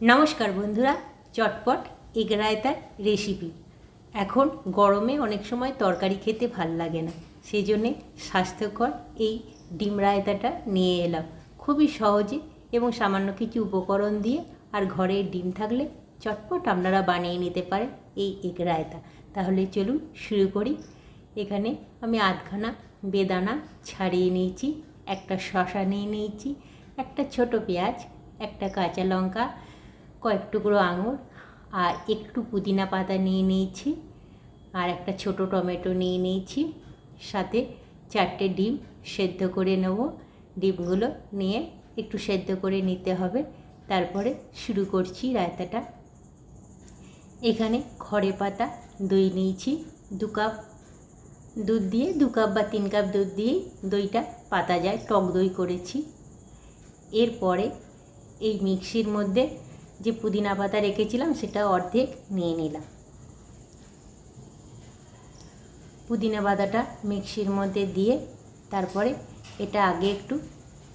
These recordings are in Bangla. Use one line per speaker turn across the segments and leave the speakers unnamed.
নমস্কার বন্ধুরা, চটপট এগ রায়তার রেসিপি এখন গরমে অনেক সময় তরকারি খেতে ভালো লাগে না সেই জন্যে স্বাস্থ্যকর এই ডিম রায়তাটা নিয়ে এলাম। খুবই সহজে এবং সামান্য কিছু উপকরণ দিয়ে আর ঘরে ডিম থাকলে চটপট আপনারা বানিয়ে নিতে পারেন এই এগ রায়তা তাহলে চলুন শুরু করি। এখানে আমি আধখানা বেদানা ছাড়িয়ে নিয়েছি, একটা শশা নিয়ে নিয়েছি, একটা ছোট পেঁয়াজ, একটা কাঁচা লঙ্কা কয়েক টুকরো আঙুর আর একটু পুদিনা পাতা নিয়ে নিয়েছি আর একটা ছোট টমেটো নিয়ে নিয়েছি। সাথে চারটে ডিম সেদ্ধ করে নেব। ডিমগুলো নিয়ে একটু সেদ্ধ করে নিতে হবে। তারপরে শুরু করছি রায়তাটা। এখানে খড়ে পাতা, দই নিয়েছি, দু কাপ দুধ দিয়ে, দু কাপ বা তিন কাপ দুধ দিয়েই দইটা পাতা যায়, টক দই করেছি। এরপরে এই মিক্সির মধ্যে যে পুদিনা পাতা রেখেছিলাম, সেটা অর্ধেক নিয়ে নিলাম। পুদিনা পাতাটা মিক্সির মধ্যে দিয়ে তারপরে এটা আগে একটু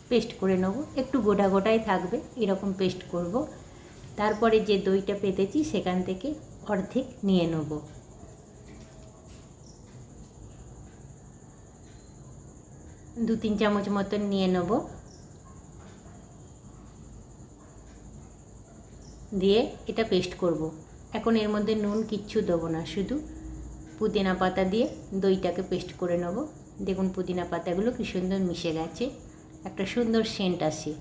পেস্ট করে নেব। একটু গোটা গোটাই থাকবে, এরকম পেস্ট করব। তারপরে যে দইটা পেতেছি, সেখান থেকে অর্ধেক নিয়ে নেব। দু তিন চামচ মতন নিয়ে নেব। দিয়ে এটা পেস্ট করব। এখন এর মধ্যে নুন কিচ্ছু দেবো না, শুধু পুদিনা পাতা দিয়ে দইটাকে পেস্ট করে নেব। দেখুন পুদিনা পাতাগুলো কি সুন্দর মিশে গেছে, একটা সুন্দর সেন্ট আসে।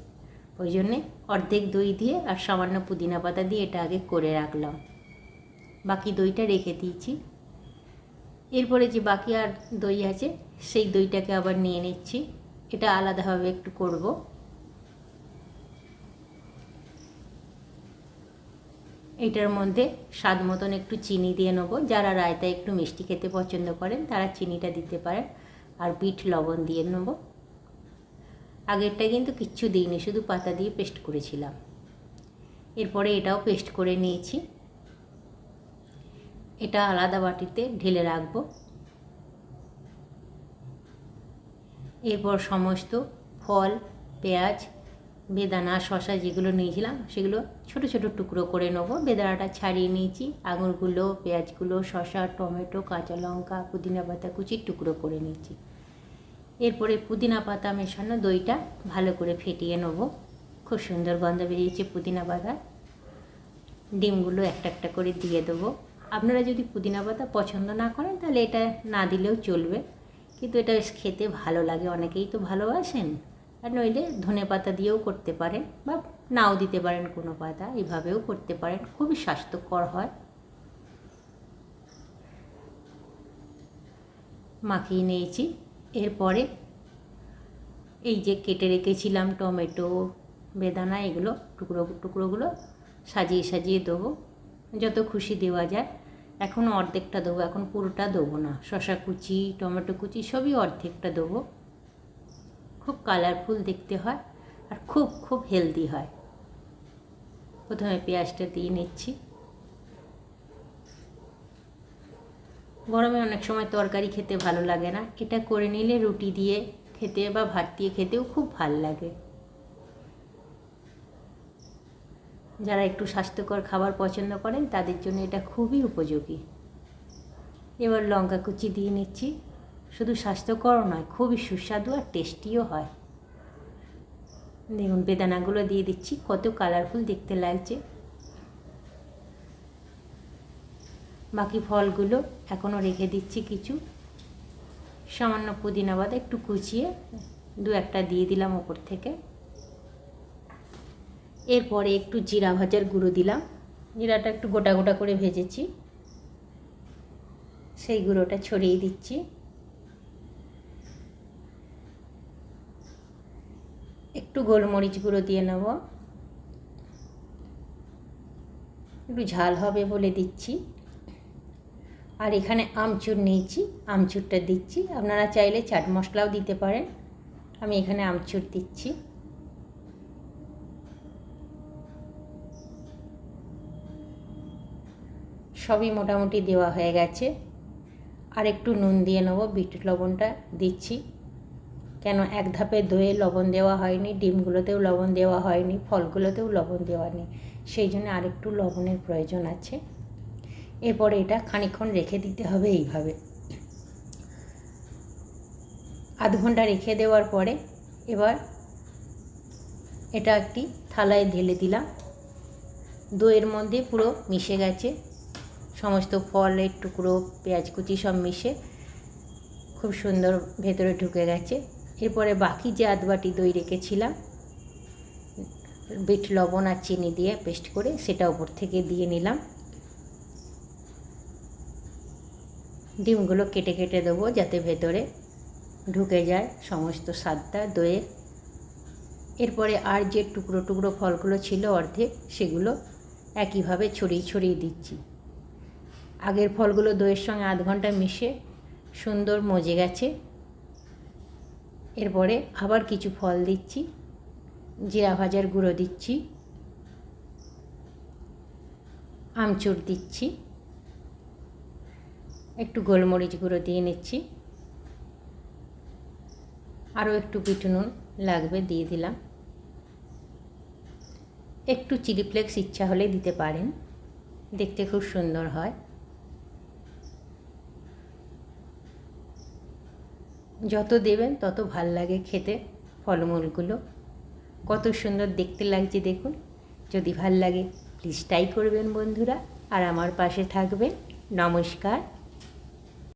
ওই জন্যে অর্ধেক দই দিয়ে আর সামান্য পুদিনা পাতা দিয়ে এটা আগে করে রাখলাম। বাকি দইটা রেখে দিয়েছি। এরপরে যে বাকি আর দই আছে, সেই দইটাকে আবার নিয়ে নিচ্ছি। এটা আলাদাভাবে একটু করব। এটার মধ্যে স্বাদ মতন একটু চিনি দিয়ে নেব। যারা রায়তা একটু মিষ্টি খেতে পছন্দ করেন, তারা চিনিটা দিতে পারেন। আর বিট লবণ দিয়ে নেব। আগেরটা কিন্তু কিচ্ছু দিইনি, শুধু পাতা দিয়ে পেস্ট করেছিলাম। এরপরে এটাও পেস্ট করে নিয়েছি। এটা আলাদা বাটিতে ঢেলে রাখব। এরপর সমস্ত ফল, পেঁয়াজ বেদানা শশা যেগুলো নিয়েছিলাম, সেগুলো ছোট ছোট টুকরো করে নেব। বেদানাটা ছাড়িয়ে নিয়েছি। আঙুরগুলো, পেঁয়াজগুলো শশা টমেটো, কাঁচা লঙ্কা, পুদিনা পাতা কুচির টুকরো করে নিয়েছি এরপরে পুদিনা পাতা মেশানো দইটা ভালো করে ফেটিয়ে নেব। খুব সুন্দর গন্ধ বেরিয়েছে পুদিনা পাতা ডিমগুলো একটা একটা করে দিয়ে দেবো। আপনারা যদি পুদিনা পাতা পছন্দ না করেন, তাহলে এটা না দিলেও চলবে। কিন্তু এটা বেশ খেতে ভালো লাগে। অনেকেই তো ভালোবাসেন। আর নইলে ধনে পাতা দিয়েও করতে পারেন বা নাও দিতে পারেন কোনো পাতা, এভাবেও করতে পারেন। খুবই স্বাস্থ্যকর হয়। মাখিয়ে নিয়েছি। এরপরে এই যে কেটে রেখেছিলাম টমেটো, বেদানা, এগুলো, টুকরো, টুকরোগুলো সাজিয়ে সাজিয়ে দেবো। যত খুশি দেওয়া যায়। এখন অর্ধেকটা দেবো, এখন পুরোটা দেবো না। শশা কুচি, টমেটো কুচি, সবই অর্ধেকটা দেবো। খুব কালারফুল দেখতে হয় আর খুব খুব হেলদি হয়। প্রথমে পেঁয়াজটা দিয়ে নিচ্ছি। গরমে অনেক সময় তরকারি খেতে ভালো লাগে না। এটা করে নিলে রুটি দিয়ে খেতে বা ভাত দিয়ে খেতেও খুব ভালো লাগে। যারা একটু স্বাস্থ্যকর খাবার পছন্দ করেন, তাদের জন্য এটা খুবই উপযোগী। এবার লঙ্কা কুচি দিয়ে নিচ্ছি। শুধু স্বাস্থ্যকর নয়, খুবই সুস্বাদু আর টেস্টিও হয়। দেখুন, বেদানাগুলো দিয়ে দিচ্ছি, কত কালারফুল দেখতে লাগছে। বাকি ফলগুলো এখনও রেখে দিচ্ছি কিছু। সামান্য পুদিনা বাদা একটু কুচিয়ে দু একটা দিয়ে দিলাম ওপর থেকে। এরপরে একটু জিরা ভাজার গুঁড়ো দিলাম। জিরাটা একটু গোটা গোটা করে ভেজেছি। সেই গুঁড়োটা ছড়িয়ে দিচ্ছি। একটু গোলমরিচ গুঁড়ো দিয়ে নেব। একটু ঝাল হবে বলে দিচ্ছি। আর এখানে আমচুর নিয়েছি, আমচুরটা দিচ্ছি। আপনারা চাইলে চাট মশলাও দিতে পারেন। আমি এখানে আমচুর দিচ্ছি। সবই মোটামুটি দেওয়া হয়ে গেছে। আর একটু নুন দিয়ে নেব, বিট লবণটা দিচ্ছি। কেন এক ধাপে দইয়ে লবণ দেওয়া হয়নি, ডিমগুলোতেও লবণ দেওয়া হয়নি, ফলগুলোতেও লবণ দেওয়া নেই, সেই জন্য আরেকটু লবণের প্রয়োজন আছে। এরপরে এটা খানিকক্ষণ রেখে দিতে হবে এইভাবে। আধ ঘণ্টা রেখে দেওয়ার পরে এবার এটা একটি থালায় ঢেলে দিলাম। দইয়ের মধ্যে পুরো মিশে গেছে, সমস্ত ফলের টুকরো, পেঁয়াজ কুচি সব মিশে খুব সুন্দর ভেতরে ঢুকে গেছে। এরপরে বাকি যে আধ বাটি দই রেখেছিলাম, বিট, লবণ আর চিনি দিয়ে পেস্ট করে সেটা ওপর থেকে দিয়ে নিলাম। ডিমগুলো কেটে কেটে দেবো যাতে ভেতরে ঢুকে যায় সমস্ত স্বাদটা দইয়ের। এরপরে আর যে টুকরো টুকরো ফলগুলো ছিল অর্ধেক, সেগুলো একইভাবে ছড়িয়ে ছড়িয়ে দিচ্ছি। আগের ফলগুলো দইয়ের সঙ্গে আধ ঘণ্টা মিশে সুন্দর মজে গেছে। এরপরে আবার কিছু ফল দিচ্ছি, জিরা ভাজার গুঁড়ো দিচ্ছি, আমচুর দিচ্ছি, একটু গোলমরিচ গুঁড়ো দিয়ে নিচ্ছি, আরও একটু বিট নুন লাগবে দিয়ে দিলাম। একটু চিলি ফ্লেক্স ইচ্ছা হলে দিতে পারেন, দেখতে খুব সুন্দর হয়। যত দেবেন, তত ভালো লাগে খেতে ফলমূলগুলো। কত সুন্দর দেখতে লাগছে দেখুন। যদি ভালো লাগে প্লিজ ট্রাই করবেন বন্ধুরা। আর আমার পাশে থাকবেন। নমস্কার।